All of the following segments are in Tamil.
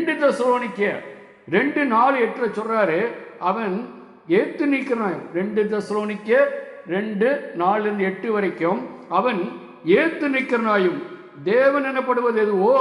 ரெண்டு தசலோனிக்க ரெண்டு நாலு எட்டில் சொல்கிறாரு அவன் ஏத்து நிற்கிறான். ரெண்டு தசலோனிக்க ரெண்டு நாலுலேருந்து எட்டு வரைக்கும் அவன் ஏத்து நிற்கிறனாயும் தேவன் எனப்படுவது எதுவோ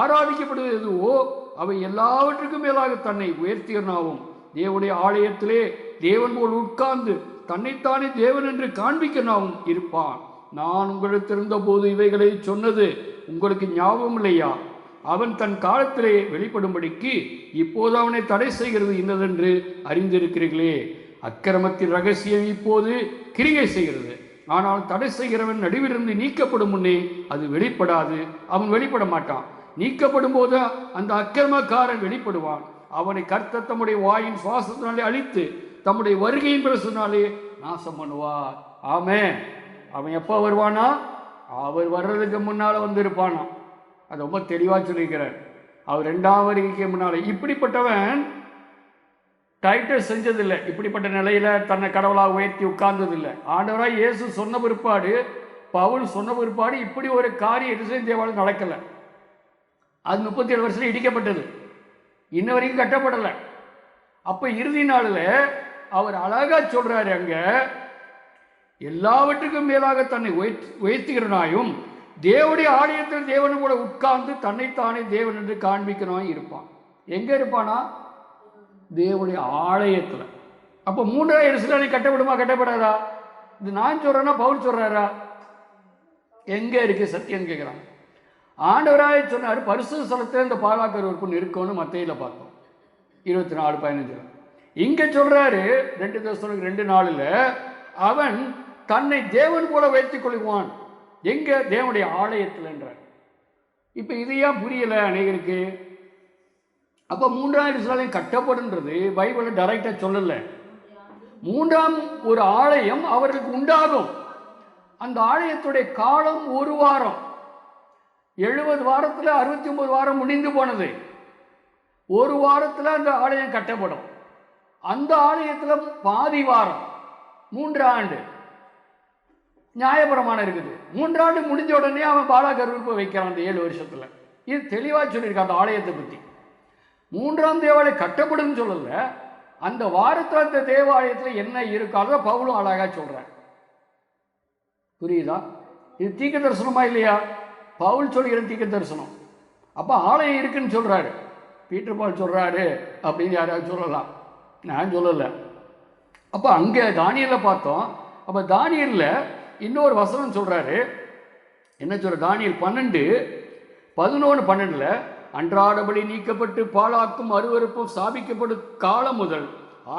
ஆராதிக்கப்படுவது எதுவோ அவை எல்லாவற்றுக்கும் மேலாக தன்னை உயர்த்தியனாவும் தேவனுடைய ஆலயத்திலே தேவன் போல் உட்கார்ந்து தன்னைத்தானே தேவன் என்று காண்பிக்கனாவும் இருப்பான். நான் உங்களுக்கு இருந்தபோது இவைகளை சொன்னது உங்களுக்கு ஞாபகம் இல்லையா அவன் தன் காலத்திலே வெளிப்படும்படிக்கு இப்போது அவனை தடை செய்கிறது இன்னதென்று அறிந்திருக்கிறீர்களே. அக்கிரமத்தின் ரகசியம் இப்போது கிரியை செய்கிறது. ஆனால் தடை செய்கிறவன் நடுவிலிருந்து நீக்கப்படும் முன்னே அது வெளிப்படாது. அவன் வெளிப்பட மாட்டான். நீக்கப்படும் போது அந்த அக்கிரமக்காரன் வெளிப்படுவான். அவனை கர்த்த தம்முடைய வாயின் சுவாசத்தினாலே அழித்து தம்முடைய வருகையின் பிரசனாலே நாசம் பண்ணுவார். ஆமே அவன் எப்போ வருவானா? அவர் வர்றதுக்கு முன்னால் வந்திருப்பானா அது ரொம்ப தெளிவாக சொல்லியிருக்கிறார். அவர் ரெண்டாம் வருகைக்கு முன்னால் இப்படிப்பட்டவன் டைட்டஸ் செஞ்சதில்லை. இப்படிப்பட்ட நிலையில் தன்னை கடவுளாக உயர்த்தி உட்கார்ந்ததில்லை. ஆண்டவராக இயேசு சொன்ன பிற்பாடு பவுல் சொன்ன பிற்பாடு இப்படி ஒரு காரியம் எருசலேம் தேவாலயம் நடக்கலை. அது முப்பத்தி ஏழு வருஷத்தில் இடிக்கப்பட்டது. இன்ன வரைக்கும் கட்டப்படலை. அப்போ இறுதி நாளில் அவர் அழகாக சொல்கிறாரு அங்கே எல்லாவற்றுக்கும் மேலாக தன்னை உயர்த்தி உயர்த்துகிறனாயும் தேவனுடைய ஆலயத்தில் தேவன் கூட உட்கார்ந்து தன்னைத்தானே தேவன் என்று காண்பிக்கணும் இருப்பான். எங்கே இருப்பானா? தேவனுடைய ஆலயத்தில். அப்போ மூன்றாவது எருசலேமை கட்டப்படுமா கட்டப்படாதா? இது நான் சொல்கிறேன்னா பவுல் சொல்கிறாரா எங்கே இருக்கு? சத்தியம் கேட்குறாங்க ஆண்டவராக சொன்னார் பரிசு ஸ்தலத்தில் இந்த பாலாக்கர் உறுப்பு இருக்கும்னு மத்தையில் பார்த்தோம். இருபத்தி நாலு பதினஞ்சு இங்கே சொல்கிறாரு ரெண்டு தோசனுக்கு ரெண்டு நாளில் அவன் தன்னை தேவன் போல வைத்துக் கொள்வான் எங்கே தேவனுடைய ஆலயத்தில் என்றார். இப்போ இது ஏன் அநேகருக்கு? அப்போ மூன்றாம் சாலையும் கட்டப்படுன்றது பைபிளில் டைரக்டாக சொல்லலை. மூன்றாம் ஒரு ஆலயம் அவர்களுக்கு உண்டாகும். அந்த ஆலயத்துடைய காலம் ஒரு வாரம். எழுபது வாரத்தில் அறுபத்தி ஒன்பது வாரம் முடிந்து போனது. ஒரு வாரத்தில் அந்த ஆலயம் கட்டப்படும். அந்த ஆலயத்தில் பாதி வாரம் மூன்று ஆண்டு. நியாயபுரமான இருக்குது. மூன்றாண்டு முடிஞ்ச உடனே அவன் பாலா கருவிப்பை வைக்கிறான் அந்த ஏழு வருஷத்தில். இது தெளிவாக சொல்லியிருக்கான் அந்த ஆலயத்தை பற்றி மூன்றாம் தேவாலயம் கட்டப்படும்னு சொல்லலை. அந்த வாரத்தில் அந்த தேவாலயத்தில் என்ன இருக்காதோ பவுலும் அழகாக சொல்கிறேன் புரியுதா? இது தீக்க தரிசனமா இல்லையா? பவுல் சொல்கிற தீக்க தரிசனம். அப்போ ஆலயம் இருக்குன்னு சொல்கிறாரு பீட்டர் பால் சொல்கிறாரு அப்படின்னு யாராவது சொல்லலாம். நான் சொல்லலை. அப்போ அங்கே தானியலில் பார்த்தோம். அப்போ தானியலில் இன்னொரு வசனம் சொல்கிறாரு என்ன சொல்ற? தானியல் பன்னெண்டு பதினொன்று பன்னெண்டில் அன்றாடபடி நீக்கப்பட்டு பாழாக்கும் அருவருப்பும் ஸ்தாபிக்கப்படும் காலம் முதல்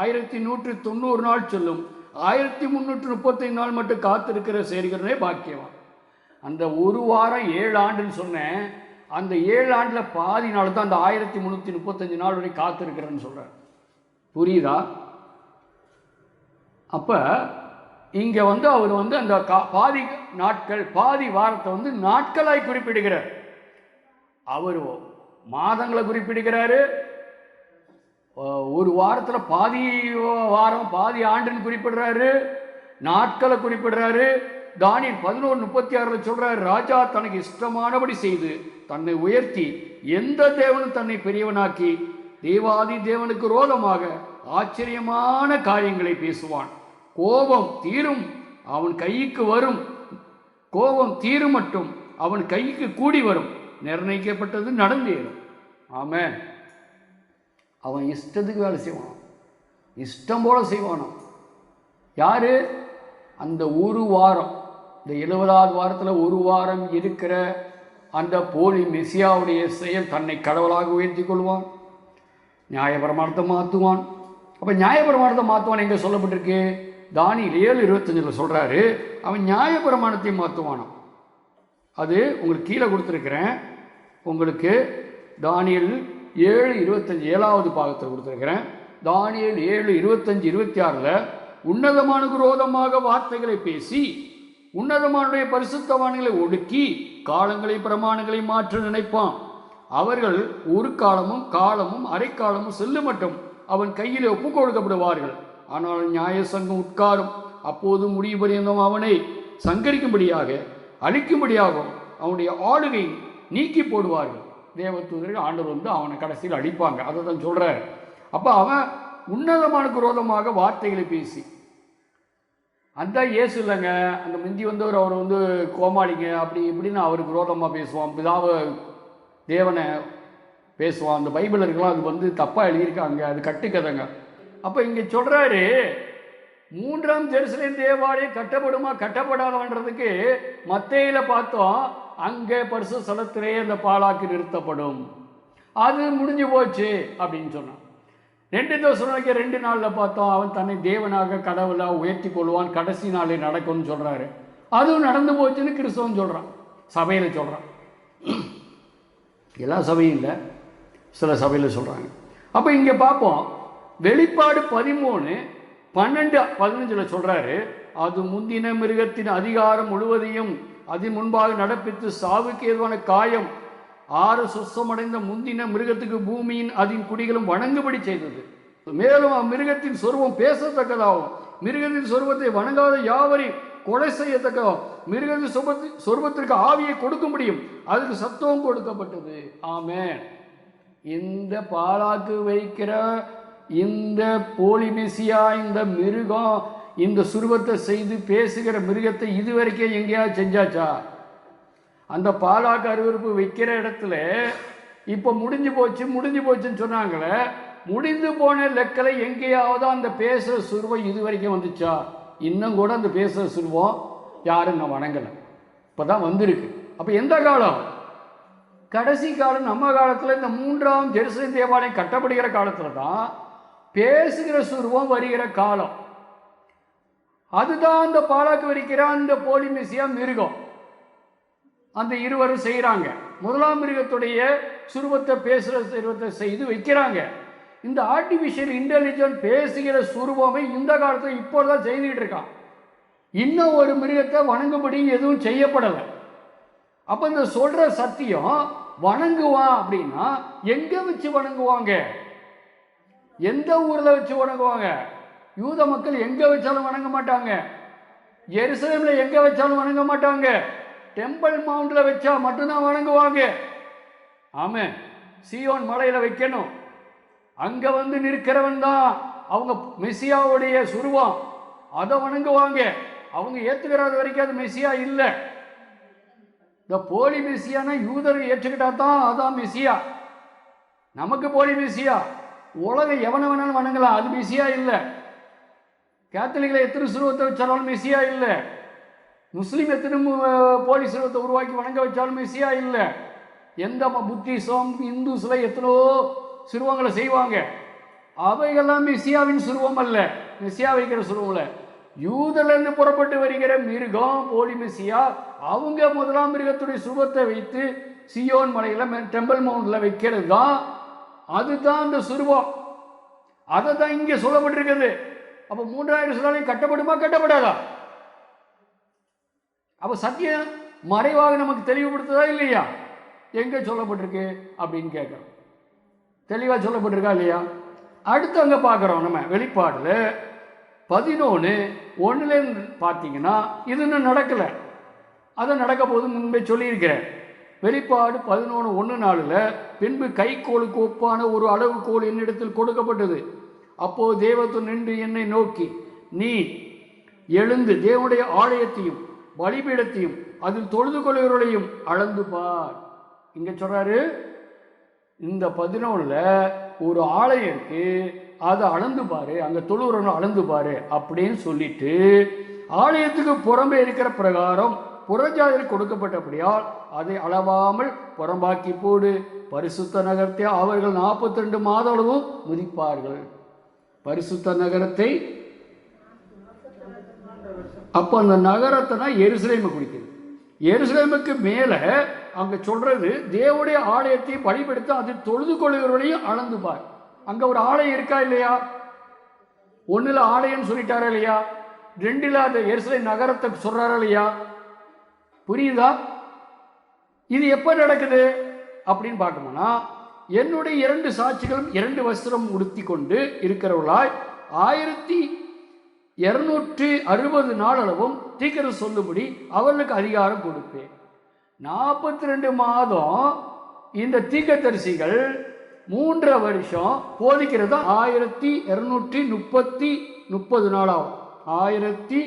ஆயிரத்தி நூற்றி தொண்ணூறு நாள் சொல்லும். ஆயிரத்தி முந்நூற்றி முப்பத்தைந்து நாள் மட்டும் காத்திருக்கிற சேர்கிறனே பாக்கியவான். அந்த ஒரு வாரம் ஏழு ஆண்டுன்னு சொன்னேன். அந்த ஏழு ஆண்டில் பாதி நாள் தான் அந்த ஆயிரத்தி முந்நூற்றி முப்பத்தஞ்சு நாள் வரை காத்திருக்கிறேன்னு சொல்கிறார் புரியுதா? அப்போ இங்கே வந்து அவர் வந்து அந்த கா பாதி நாட்கள் பாதி வாரத்தை வந்து நாட்களாய் குறிப்பிடுகிறார். அவர் மாதங்களை குறிப்பிடுகிறாரு. ஒரு வாரத்தில் பாதி வாரம் பாதி ஆண்டுன்னு குறிப்பிடுறாரு. நாட்களை குறிப்பிடுறாரு. தானியல் பதினோரு முப்பத்தி ஆறில் சொல்கிறார் ராஜா தனக்கு இஷ்டமானபடி செய்து தன்னை உயர்த்தி எந்த தேவனும் தன்னை பெரியவனாக்கி தேவாதி தேவனுக்கு ரோதமாக ஆச்சரியமான காரியங்களை பேசுவான். கோபம் தீரும் அவன் கைக்கு வரும். கோபம் தீரும் மட்டும் அவன் கைக்கு கூடி வரும். நிர்ணயிக்கப்பட்டது நடந்தேறும் ஆமென். அவன் இஷ்டத்துக்கு வேலை செய்வான் இஷ்டம் போல செய்வானோ யாரு? அந்த ஒரு வாரம் இந்த எழுபதாவது வாரத்தில் ஒரு வாரம் இருக்கிற அந்த போலி மெசியாவுடைய செயல் தன்னை கடவுளாக உயர்த்தி கொள்வான் நியாயபிரமாணத்தை மாற்றுவான் அப்போ நியாயபிரமாணத்தை மாற்றுவான் எங்கே சொல்லப்பட்டிருக்கு? தானியில் ஏழு இருபத்தஞ்சில் சொல்கிறாரு அவன் நியாயபிரமாணத்தையும் மாற்றுவானாம் அது உங்களுக்கு கீழே கொடுத்துருக்கிறேன். உங்களுக்கு தானியல் ஏழு இருபத்தஞ்சு ஏழாவது பாகத்தில் கொடுத்துருக்கிறேன். தானியல் ஏழு இருபத்தஞ்சு இருபத்தி ஆறில் உன்னதமான குரோதமாக வார்த்தைகளை பேசி உன்னதமானுடைய பரிசுத்தவான்களை ஒடுக்கி காலங்களை பிரமாணங்களை மாற்ற நினைப்பான். அவர்கள் ஒரு காலமும் காலமும் அரைக்காலமும் செல்லுமட்டும் அவன் கையிலே ஒப்புக் கொடுக்கப்படுவார்கள் ஆனால் நியாய சங்கம் உட்காரும். அப்போது முடிவு பரியந்தம் அவனை சங்கரிக்கும்படியாக அழிக்கும்படியாகவும் அவனுடைய ஆளுகை நீக்கி போடுவார்கள். தேவதூதருக்கு ஆண்டவர் வந்து அவனை கடைசியில் அடிப்பாங்க அதை தான் சொல்கிறார் அப்போ அவன் உன்னதமான குரோதமாக வார்த்தைகளை பேசி அந்த இயேசு இல்லைங்க. அந்த முந்தி வந்தவர் அவர் வந்து கோமாளிங்க. அப்படி இப்படின்னு அவருக்கு குரோதமாக பேசுவான். பிதாவை தேவனை பேசுவான். அந்த பைபிள் இருக்கலாம். அது வந்து தப்பாக எழுதியிருக்காங்க. அது கட்டுக்கதைங்க. அப்போ இங்கே சொல்கிறாரு மூன்றாம் ஜெருசலேம் தேவாலயம் கட்டப்படுமா கட்டப்படாதான்றதுக்கு மத்தையில் பார்த்தோம் அங்கே பரிசு ஸ்தலத்திலே அந்த பாலாக்கு நிறுத்தப்படும். அது முடிஞ்சு போச்சு அப்படின்னு சொன்னான். ரெண்டு தோசனைக்கு ரெண்டு நாளில் பார்த்தோம் அவன் தன்னை தேவனாக கடவுளாக உயர்த்தி கொள்வான் கடைசி நாளில் நடக்கும்னு சொல்கிறாரு அதுவும் நடந்து போச்சுன்னு கிறிஸ்தவன் சொல்கிறான் சபையில் சொல்கிறான் எல்லா சபையும் இல்லை சில சபையில் சொல்கிறாங்க அப்போ இங்கே பார்ப்போம் வெளிப்பாடு பதிமூணு பன்னெண்டு பதினஞ்சில் சொல்கிறாரு அது முந்தின மிருகத்தின் அதிகாரம் முழுவதையும் அதன் முன்பாக நடப்பித்து சாவுக்கு ஏதுவான காயம் ஆறு சுத்தமடைந்த முந்தின மிருகத்துக்கு பூமியின் அதன் குடிகளும் வணங்குபடி செய்தது. மேலும் அம்மிருகத்தின் சொருவம் பேசத்தக்கதாகும். மிருகத்தின் சொருவத்தை வணங்காத யாவரையும் கொலை செய்யத்தக்கதாகும். மிருகத்தின் சொபத்தி சொருபத்திற்கு ஆவியை கொடுக்க முடியும். அதுக்கு சத்துவம் கொடுக்கப்பட்டது. ஆமே இந்த பாலாக்கு வைக்கிற இந்த போலிமெசியா இந்த மிருகம் இந்த சுருவத்தை செய்து பேசுகிற மிருகத்தை இதுவரைக்கும் எங்கேயாவது செஞ்சாச்சா? அந்த பாலாக்கு அருவருப்பு வைக்கிற இடத்துல இப்போ முடிஞ்சு போச்சு முடிஞ்சு போச்சுன்னு சொன்னாங்களே முடிந்து போன லெக்கலை எங்கேயாவது அந்த பேசுகிற சுருவம் இது வரைக்கும் வந்துச்சா? இன்னும் கூட அந்த பேசுகிற சுருவம் யாரும் நான் வணங்கலை. இப்போ தான் வந்திருக்கு. அப்போ எந்த காலம்? கடைசி காலம் நம்ம காலத்தில் இந்த மூன்றாம் ஜெருசலேம் தேவாலயம் கட்டப்படுகிற காலத்தில் தான் பேசுகிற சுருவம் வருகிற காலம். அதுதான் அந்த பாலாக்கு வரிக்கிற அந்த போலி மிசியா மிருகம். அந்த இருவரும் செய்கிறாங்க முதலாம் மிருகத்துடைய சுருவத்தை பேசுகிற சுருவத்தை செய்து வைக்கிறாங்க. இந்த ஆர்டிஃபிஷியல் இன்டெலிஜென்ட் பேசுகிற சுருவமே இந்த காலத்தில் இப்போ தான் செய்துக்கிட்டு இருக்கான். இன்னும் ஒரு மிருகத்தை வணங்கும்படி எதுவும் செய்யப்படலை. அப்போ இந்த சொல்கிற சத்தியம் வணங்குவான் அப்படின்னா எங்கே வச்சு வணங்குவாங்க? எந்த ஊரில் வச்சு வணங்குவாங்க? யூத மக்கள் எங்கே வச்சாலும் வணங்க மாட்டாங்க. எருசலேமில் எங்கே வச்சாலும் வணங்க மாட்டாங்க. டெம்பிள் மவுண்டில் வச்சா மட்டும்தான் வணங்குவாங்க. ஆமாம் சியோன் மலையில் வைக்கணும். அங்கே வந்து நிற்கிறவன் தான் அவங்க மெஸ்ஸியாவுடைய சுருவம். அதை வணங்குவாங்க. அவங்க ஏற்றுக்கிறாத வரைக்கும் அது மெஸ்ஸியா இல்லை. இந்த போலி மெஸ்ஸியானா யூதர் ஏற்றுக்கிட்டா தான் அதான் மெஸ்ஸியா நமக்கு போலி மெஸ்ஸியா உலக எவனை வேணாலும் வணங்கலாம். அது மெஸ்ஸியா இல்லை. கேத்தலிக்கில் எத்தனை சுருவத்தை வச்சாலும் மெஸ்ஸியா இல்லை. முஸ்லீம் எத்தனை போலி சுருவத்தை உருவாக்கி வணங்க வச்சாலும் மெஸ்ஸியா இல்லை. எந்த ம- புத்திசம் இந்துஸில் எத்தனோ சுருவங்களை செய்வாங்க. அவைகள்லாம் மெஸ்ஸியாவின் சுருவம் அல்ல. மெஸ்ஸியா வைக்கிற சுருவம் இல்லை யூதலேருந்து புறப்பட்டு வருகிற மிருகம் போலி மெஸ்ஸியா அவங்க முதலாம் மிருகத்துடைய சுருவத்தை வைத்து சியோன் மலையில் டெம்பிள் மவுண்டில் வைக்கிறது தான் அதுதான் அந்த சுருவம். அதை தான் இங்கே சொல்லப்பட்டிருக்கிறது. அப்போ மூன்றாயிரம் சுதாலையும் கட்டப்படுமா கட்டப்படாதா? அப்போ சத்தியம் மறைவாக நமக்கு தெளிவுபடுத்துதா இல்லையா? எங்கே சொல்லப்பட்டிருக்கு அப்படின்னு கேட்குறோம். தெளிவாக சொல்லப்பட்டிருக்கா இல்லையா? அடுத்து அங்கே பார்க்குறோம் நம்ம வெளிப்பாடில் பதினொன்று ஒன்றுலேருந்து பார்த்தீங்கன்னா இது இன்னும் நடக்கலை. அதை நடக்க போது முன்பே சொல்லியிருக்கிறேன். வெளிப்பாடு பதினொன்று ஒன்று நாளில் பின்பு கைக்கோளுக்கு ஒப்பான ஒரு அளவுகோல் என்னிடத்தில் கொடுக்கப்பட்டது. அப்போது தேவத்து நின்று என்னை நோக்கி நீ எழுந்து தேவனுடைய ஆலயத்தையும் பலிபீடத்தையும் அதில் தொழுது கொள்கிறவர்களையும் அளந்து பார். இங்கே சொல்கிறாரு இந்த பதினொன்றில் ஒரு ஆலயம் இருக்குது அதை அளந்து பாரு அங்கே தொழுகிறவங்க அளந்து பாரு அப்படின்னு சொல்லிட்டு ஆலயத்துக்கு புறம்பே இருக்கிற பிரகாரம் புறஜாதியில் கொடுக்கப்பட்டபடியால் அதை அளவாமல் புறம்பாக்கி போடு. பரிசுத்த நகரத்தை அவர்கள் நாற்பத்தி ரெண்டு மாத அளவும் முதிப்பார்கள். பரிசுத்த நகரத்தை அப்போ அந்த நகரத்தை தான் எருசலேமை குறிக்குது. எருசலேமுக்கு மேலே அங்கே சொல்கிறது தேவனுடைய ஆலயத்தை வழிபடுத்த அது தொழுது கொள்கிறவர்களையும் அளந்து பார். அங்கே ஒரு ஆலயம் இருக்கா இல்லையா? ஒன்றில் ஆலயம்னு சொல்லிட்டாரா இல்லையா? ரெண்டில் அந்த எருசலேம் நகரத்தை சொல்கிறாரா இல்லையா? புரியுதா? இது எப்போ நடக்குது? அப்படின்னு பார்க்கணும்னா என்னுடைய இரண்டு சாட்சிகளும் இரண்டு வஸ்திரம் உடுத்தி கொண்டு இருக்கிறவர்களாய் ஆயிரத்தி இருநூற்றி அறுபது நாளளவும் தீக்கிரம் சொல்லும்படி அவர்களுக்கு அதிகாரம் கொடுப்பேன். நாற்பத்தி ரெண்டு மாதம் இந்த தீக்கத்தரிசிகள் மூன்றரை வருஷம் போதிக்கிறது? ஆயிரத்தி இரநூற்றி முப்பத்தி முப்பது நாள் ஆகும் ஆயிரத்தி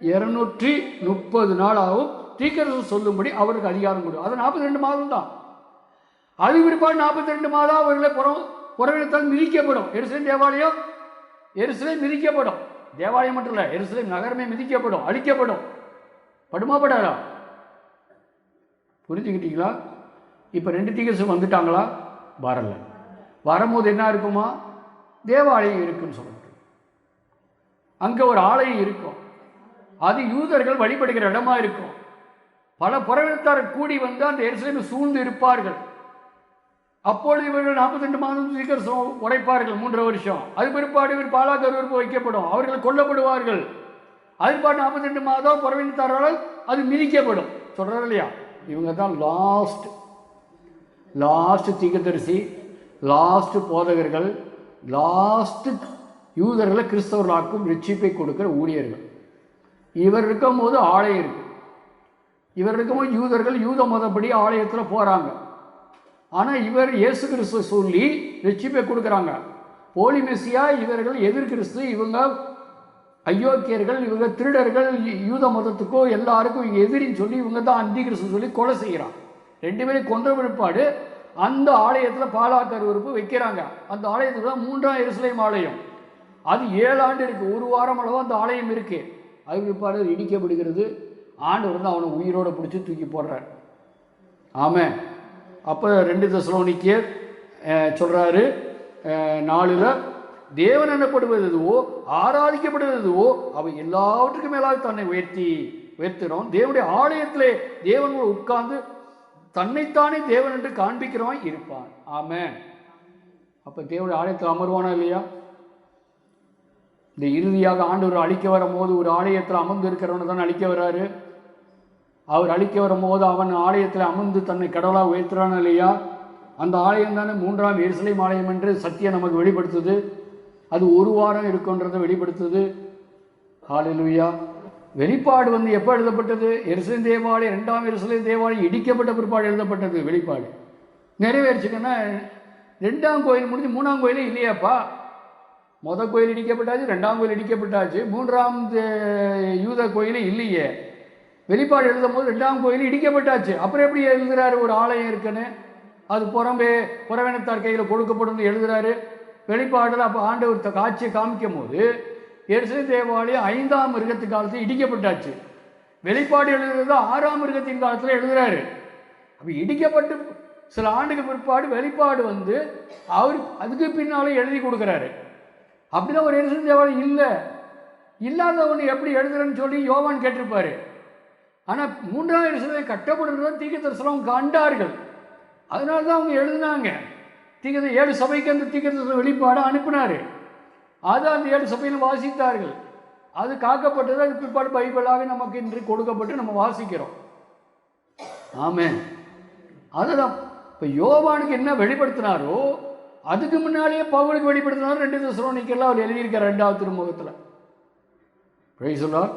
இரநூற்றி முப்பது நாள் ஆகும் தீக்கரசு சொல்லும்படி அவருக்கு அதிகாரம் கொடு. அது நாற்பத்தி ரெண்டு மாதம் தான். அது பிற்பாடு நாற்பத்தி ரெண்டு மாதம் அவர்களை புறம் புறவினத்தால் மிதிக்கப்படும். எருசலேம் தேவாலயம் எருசலேம் மிதிக்கப்படும். தேவாலயம் மட்டும் இல்லை எருசலேம் நகரமே மிதிக்கப்படும் அழிக்கப்படும். படுமா படாதா புரிஞ்சுக்கிட்டீங்களா? இப்போ ரெண்டு தீக்கரசு வந்துட்டாங்களா? வரல. வரும்போது என்ன இருக்குமா? தேவாலயம் இருக்குன்னு சொல்ல அங்கே ஒரு ஆலயம் இருக்கும். அது யூதர்கள் வழிபடுகிற இடமா இருக்கும். பல புறவினத்தார் கூடி வந்து அந்த எருசலேமை சூழ்ந்து இருப்பார்கள். அப்பொழுது இவர்கள் 42 மாதம் சீக்கிரம் உடைப்பார்கள் மூன்றரை வருஷம். அது பிற்பாடு இவர் பாலாக்கருவறுப்பு வைக்கப்படும். அவர்கள் கொல்லப்படுவார்கள். அதுபாடு நாற்பத்தெண்டு மாதம் புறவினத்தாரால் அது மிதிக்கப்படும். சொல்கிறார் இல்லையா? இவங்க தான் லாஸ்ட் லாஸ்ட் தீக்கதரிசி லாஸ்ட் போதகர்கள் லாஸ்ட் யூதர்களை கிறிஸ்தவர்களாக்கும் ரட்சிப்பை கொடுக்கிற ஊழியர்கள். இவர் இருக்கும்போது ஆலயம் இருக்கு. இவர் இருக்கும்போது யூதர்கள் யூத மதப்படி ஆலயத்தில் போகிறாங்க ஆனால் இவர் இயேசு கிறிஸ்து சொல்லி ரட்சிப்பை கொடுக்குறாங்க. போலி மெஸ்ஸியா இவர்கள் எதிர் கிறிஸ்து இவங்க அயோக்கியர்கள் இவங்க திருடர்கள் யூத மதத்துக்கோ எல்லாருக்கும் இவங்க எதிரின்னு சொல்லி இவங்க தான் அந்தி கிறிஸ்து சொல்லி கொலை செய்கிறான் ரெண்டு பேரும் கொன்ற விழுப்பாடு அந்த ஆலயத்தில் பாலாக்கர் உறுப்பு வைக்கிறாங்க. அந்த ஆலயத்தில் தான் மூன்றாம் எருசலேம் ஆலயம். அது ஏழாண்டு இருக்குது ஒரு வாரம் அளவு அந்த ஆலயம் இருக்குது அது பிற்பாடு இடிக்கப்படுகிறது. ஆண்டவர் வந்து அவனை உயிரோட பிடிச்சி தூக்கி போடுறார். ஆமாம் அப்போ ரெண்டு தசலோனிக்கியர் சொல்கிறாரு நாளில் தேவன் எனப்படுவது எதுவோ ஆராதிக்கப்படுவது எதுவோ அவை எல்லாவற்றுக்கும் மேலாக தன்னை உயர்த்தி உயர்த்துகிறோம் தேவனுடைய ஆலயத்திலே தேவன் உட்கார்ந்து தன்னைத்தானே தேவன் என்று காண்பிக்கிறவன் இருப்பான். ஆமாம் அப்போ தேவனுடைய ஆலயத்தில் அமர்வானா இல்லையா? இந்த இறுதியாக ஆண்டவர் அழிக்க வரும்போது ஒரு ஆலயத்தில் அமர்ந்து இருக்கிறவனை தான் அழிக்க வராரு? அவர் அழிக்க வரும்போது அவன் ஆலயத்தில் அமர்ந்து தன்னை கடவுளாக உயர்த்துறான் இல்லையா? அந்த ஆலயம் தானே மூன்றாம் எருசலேம் ஆலயம் என்று சத்தியம் நமக்கு வெளிப்படுத்துது. அது ஒரு வாரம் இருக்குன்றதை வெளிப்படுத்துது. ஹalleluya. வெளிப்பாடு வந்து எப்போ எழுதப்பட்டது? எரிசலை தேவாலயம் ரெண்டாம் எரிசலின் தேவாலயம் இடிக்கப்பட்ட பிற்பாடு எழுதப்பட்டது வெளிப்பாடு. நிறைவேறிச்சுக்கன்னா ரெண்டாம் கோயில் முடிஞ்சு மூணாம் கோயிலே இல்லையாப்பா? மொதல் கோயில் இடிக்கப்பட்டாச்சு ரெண்டாம் கோயில் இடிக்கப்பட்டாச்சு மூன்றாம் யூத கோயிலே இல்லையே. வெளிப்பாடு எழுதும் போது ரெண்டாம் கோயில் இடிக்கப்பட்டாச்சு. அப்புறம் எப்படி எழுதுகிறாரு ஒரு ஆலயம் இருக்குன்னு. அது புறம்பே புறவினத்தார் கையில் கொடுக்கப்படும் எழுதுறாரு. வெளிப்பாடில் அப்போ ஆண்டவர் த- காட்சியை காமிக்கும் போது எரிசை தேவாலயம் ஐந்தாம் மிருகத்து காலத்தில் இடிக்கப்பட்டாச்சு. வெளிப்பாடு எழுதுறது ஆறாம் மிருகத்தின் காலத்தில் எழுதுகிறாரு அப்போ இடிக்கப்பட்டு சில ஆண்டுக்கு பிற்பாடு வெளிப்பாடு வந்து அவர் அதுக்கு பின்னாலும் எழுதி கொடுக்குறாரு. அப்படிதான் ஒரு எரிசன் தேவாலயம் இல்லை. இல்லாதவன் எப்படி எழுதுறேன்னு சொல்லி யோவான் கேட்டிருப்பாரு. ஆனால் மூன்றாம் எருசலேம் கட்டப்படுறதும் தீக்க தரிசனம் கண்டார்கள். அதனால தான் அவங்க எழுதினாங்க. தீக்க ஏழு சபைக்கு அந்த தீக்க தரிசன வெளிப்பாடு அனுப்பினார். அதை அந்த ஏழு சபையில் வாசித்தார்கள். அது காக்கப்பட்டது அது பிற்பாடு பைபிளாக நமக்கு இன்று கொடுக்கப்பட்டு நம்ம வாசிக்கிறோம். ஆமே அதுதான். இப்போ யோவானுக்கு என்ன வெளிப்படுத்தினாரோ அதுக்கு முன்னாலேயே பவுலுக்கு வெளிப்படுத்தினார் ரெண்டு தசரோனிக்கெல்லாம் அவர் எழுதியிருக்கார் ரெண்டாவது திருமுகத்தில். பிழை சொல்லார்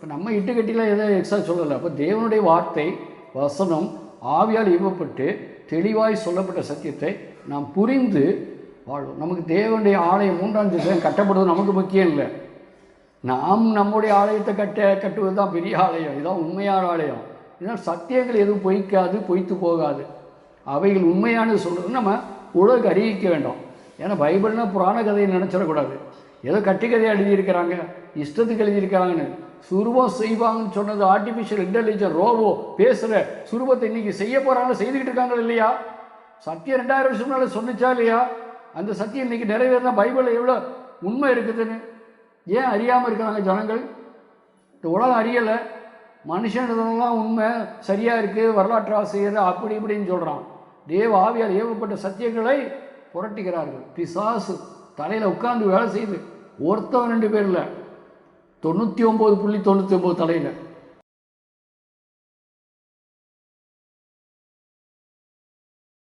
இப்போ நம்ம இட்டுக்கட்டியில் எதை எக்ஸ்ட்ரா சொல்லலை? அப்போ தேவனுடைய வார்த்தை வசனம் ஆவியால் இவப்பட்டு தெளிவாய் சொல்லப்பட்ட சத்தியத்தை நாம் புரிந்து வாழ்வோம். நமக்கு தேவனுடைய ஆலயம் மூன்றாம் திசையம் கட்டப்படுவது நமக்கு முக்கியம் இல்லை. நாம் நம்முடைய ஆலயத்தை கட்ட கட்டுவது தான் பெரிய ஆலயம். இதுதான் உண்மையான ஆலயம். இதனால் சத்தியங்கள் எதுவும் பொய்க்காது பொய்த்து போகாது. அவைகள் உண்மையானது சொல்கிறது நம்ம உலக அறிவிக்க வேண்டாம். ஏன்னா பைபிள்னா புராண கதையை நினச்சிடக்கூடாது. ஏதோ கட்டி எழுதியிருக்கிறாங்க. இஷ்டத்துக்கு எழுதியிருக்கிறாங்கன்னு. சுருவம் செய்வாங்கன்னு சொன்னது ஆர்டிஃபிஷியல் இன்டெலிஜென்ஸ் ரோபோ பேசுகிற சுருவத்தை இன்னைக்கு செய்ய போகிறாங்க செய்துக்கிட்டு இருக்காங்க இல்லையா? சத்தியம் ரெண்டாயிரம் வருஷம் முன்னால் சொன்னிச்சா இல்லையா? அந்த சத்தியம் இன்னைக்கு நிறைவேறினா பைபிளில் எவ்வளோ உண்மை இருக்குதுன்னு. ஏன் அறியாமல் இருக்கிறாங்க ஜனங்கள்? இந்த உலகம் அறியலை. மனுஷனெல்லாம் உண்மை சரியாக இருக்குது வரலாற்று ஆசிரியர் அப்படி இப்படின்னு சொல்கிறான் தேவ ஆவியால் ஏவப்பட்ட சத்தியங்களை புரட்டுகிறார்கள். பிசாசு. தலையில் உட்காந்து வேலை செய்யுது ஒருத்தவன் ரெண்டு பேரில் தொண்ணூற்றி ஒம்பது புள்ளி தொண்ணூற்றி ஒம்பது தலையில்.